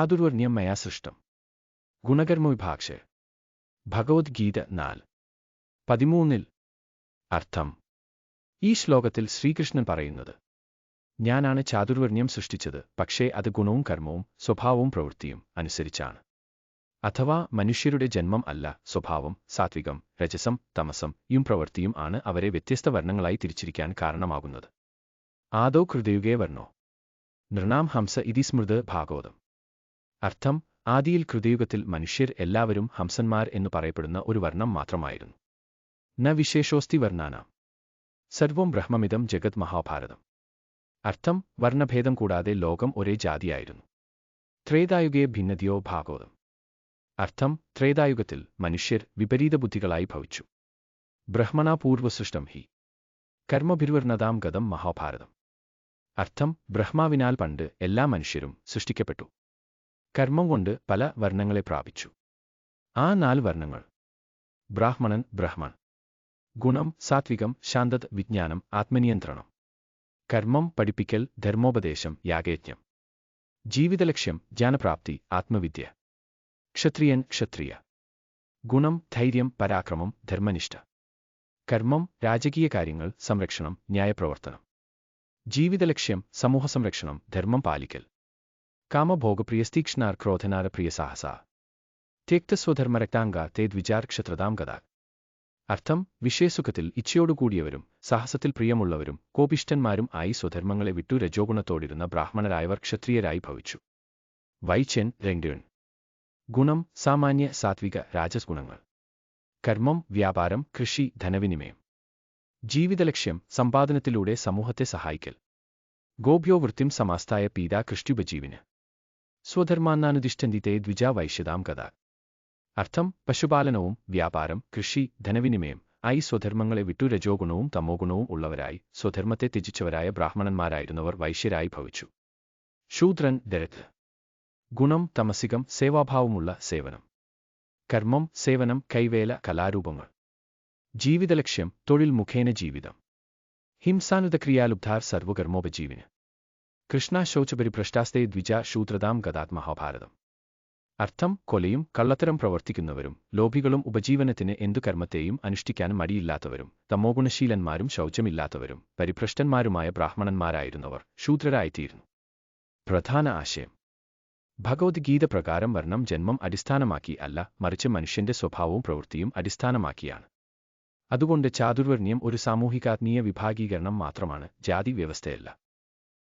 ചാതുർവർണ്യം മയാ സൃഷ്ടം. ഗുണകർമ്മവിഭാക്ഷ ഭഗവത്ഗീത നാല്. പതിമൂന്നിൽ അർത്ഥം. ഈ ശ്ലോകത്തിൽ ശ്രീകൃഷ്ണൻ പറയുന്നത് ഞാനാണ് ചാതുർവർണ്യം സൃഷ്ടിച്ചത് പക്ഷേ അത് ഗുണവും കർമ്മവും സ്വഭാവവും പ്രവൃത്തിയും അനുസരിച്ചാണ്. അഥവാ മനുഷ്യരുടെ ജന്മം അല്ല സ്വഭാവം സാത്വികം രജസം തമസം യും പ്രവൃത്തിയും ആണ് അവരെ വ്യത്യസ്ത വർണങ്ങളായി തിരിച്ചിരിക്കാൻ കാരണമാകുന്നത്. ആദോ കൃതയുകേ വർണോ. നൃണാം ഹംസ ഇതി സ്മൃത് ഭാഗവതം അർത്ഥം ആദിയിൽ കൃതയുഗത്തിൽ മനുഷ്യർ എല്ലാവരും ഹംസന്മാർ എന്ന് പറയപ്പെടുന്ന ഒരു വർണം മാത്രമായിരുന്നു. ന വിശേഷോസ്തി വർണാന. സർവം ബ്രഹ്മമിതം ജഗത് മഹാഭാരതം. അർത്ഥം വർണഭേദം കൂടാതെ ലോകം ഒരേ ജാതിയായിരുന്നു. ത്രേതായുഗേ ഭിന്നതയോ ഭാഗവതം അർത്ഥം ത്രേതായുഗത്തിൽ മനുഷ്യർ വിപരീത ബുദ്ധികളായി ഭവിച്ചു. ബ്രഹ്മണാ പൂർവസൃഷ്ടം ഹി. കർമ്മഭിർവർണതാം ഗതം മഹാഭാരതം. അർത്ഥം ബ്രഹ്മാവിനാൽ പണ്ട് എല്ലാ മനുഷ്യരും സൃഷ്ടിക്കപ്പെട്ടു. കർമ്മം കൊണ്ട് പല വർണങ്ങളെ പ്രാപിച്ചു. ആ നാല് വർണങ്ങൾ. ബ്രാഹ്മണൻ ബ്രഹ്മൺ. ഗുണം സാത്വികം ശാന്തത് വിജ്ഞാനം ആത്മനിയന്ത്രണം. കർമ്മം പഠിപ്പിക്കൽ ധർമ്മോപദേശം യാഗയജ്ഞം. ജീവിതലക്ഷ്യം ജ്ഞാനപ്രാപ്തി ആത്മവിദ്യ. ക്ഷത്രിയൻ ക്ഷത്രിയ. ഗുണം ധൈര്യം പരാക്രമം ധർമ്മനിഷ്ഠ. കർമ്മം രാജകീയ കാര്യങ്ങൾ സംരക്ഷണം ന്യായപ്രവർത്തനം. ജീവിതലക്ഷ്യം സമൂഹ സംരക്ഷണം ധർമ്മം പാലിക്കൽ. കാമഭോഗപ്രിയസ്തീക്ഷ്ണാർ ക്രോധനാര പ്രിയ സാഹസ ത്യക്തസ്വധർമ്മരക്താംഗ തേദ്വിചാർ ക്ഷത്രതാം ഗത അർത്ഥം വിഷയസുഖത്തിൽ ഇച്ഛയോടുകൂടിയവരും സാഹസത്തിൽ പ്രിയമുള്ളവരും കോപിഷ്ടന്മാരും ആയി സ്വധർമ്മങ്ങളെ വിട്ടു രജോഗുണത്തോടിരുന്ന ബ്രാഹ്മണരായവർ ക്ഷത്രിയരായി ഭവിച്ചു. വൈച്ചൻ രംഗൺ. ഗുണം സാമാന്യ സാത്വിക രാജസ് ഗുണങ്ങൾ കർമ്മം വ്യാപാരം കൃഷി ധനവിനിമയം. ജീവിതലക്ഷ്യം സമ്പാദനത്തിലൂടെ സമൂഹത്തെ സഹായിക്കൽ. ഗോഭ്യോവൃത്തിം സമാസ്തായ പീതാ കൃഷ്ട്യുപജീവിന്. സ്വധർമാന്നാനുദിഷ്ടന്തിത്തെ ദ്വിജാവൈശ്യതാം കഥ അർത്ഥം പശുപാലനവും വ്യാപാരം കൃഷി ധനവിനിമയം ഐ സ്വധർമ്മങ്ങളെ വിട്ടു രജോഗുണവും തമോഗുണവും ഉള്ളവരായി സ്വധർമ്മത്തെ ത്യജിച്ചവരായ ബ്രാഹ്മണന്മാരായിരുന്നവർ വൈശ്യരായി ഭവിച്ചു. ശൂദ്രൻ ദരത് ഗുണം തമസികം സേവാഭാവമുള്ള സേവനം. കർമ്മം സേവനം കൈവേല കലാരൂപങ്ങൾ. ജീവിതലക്ഷ്യം തൊഴിൽ മുഖേന ജീവിതം. ഹിംസാനുതക്രിയാലുബ്ധാർ സർവകർമ്മോപജീവിന്. കൃഷ്ണ ശോചപരിഭ്രഷ്ടാസ്തേ ദ്വിജ ശൂദ്രതാം ഗതാത് മഹാഭാരതം. അർത്ഥം കൊലയും കള്ളത്തരം പ്രവർത്തിക്കുന്നവരും ലോഭികളും ഉപജീവനത്തിന് എന്തു കർമ്മത്തെയും അനുഷ്ഠിക്കാൻ മടിയില്ലാത്തവരും തമോഗുണശീലന്മാരും ശൗചമില്ലാത്തവരും പരിഭ്രഷ്ടന്മാരുമായ ബ്രാഹ്മണന്മാരായിരുന്നവർ ശൂദ്രരായിത്തീരുന്നു. പ്രധാന ആശയം. ഭഗവത്ഗീത പ്രകാരം വർണം ജന്മം അടിസ്ഥാനമാക്കി അല്ല മറിച്ച് മനുഷ്യന്റെ സ്വഭാവവും പ്രവൃത്തിയും അടിസ്ഥാനമാക്കിയാണ്. അതുകൊണ്ട് ചാതുർവർണ്യം ഒരു സാമൂഹികാത്മീയ വിഭാഗീകരണം മാത്രമാണ് ജാതി വ്യവസ്ഥയല്ല.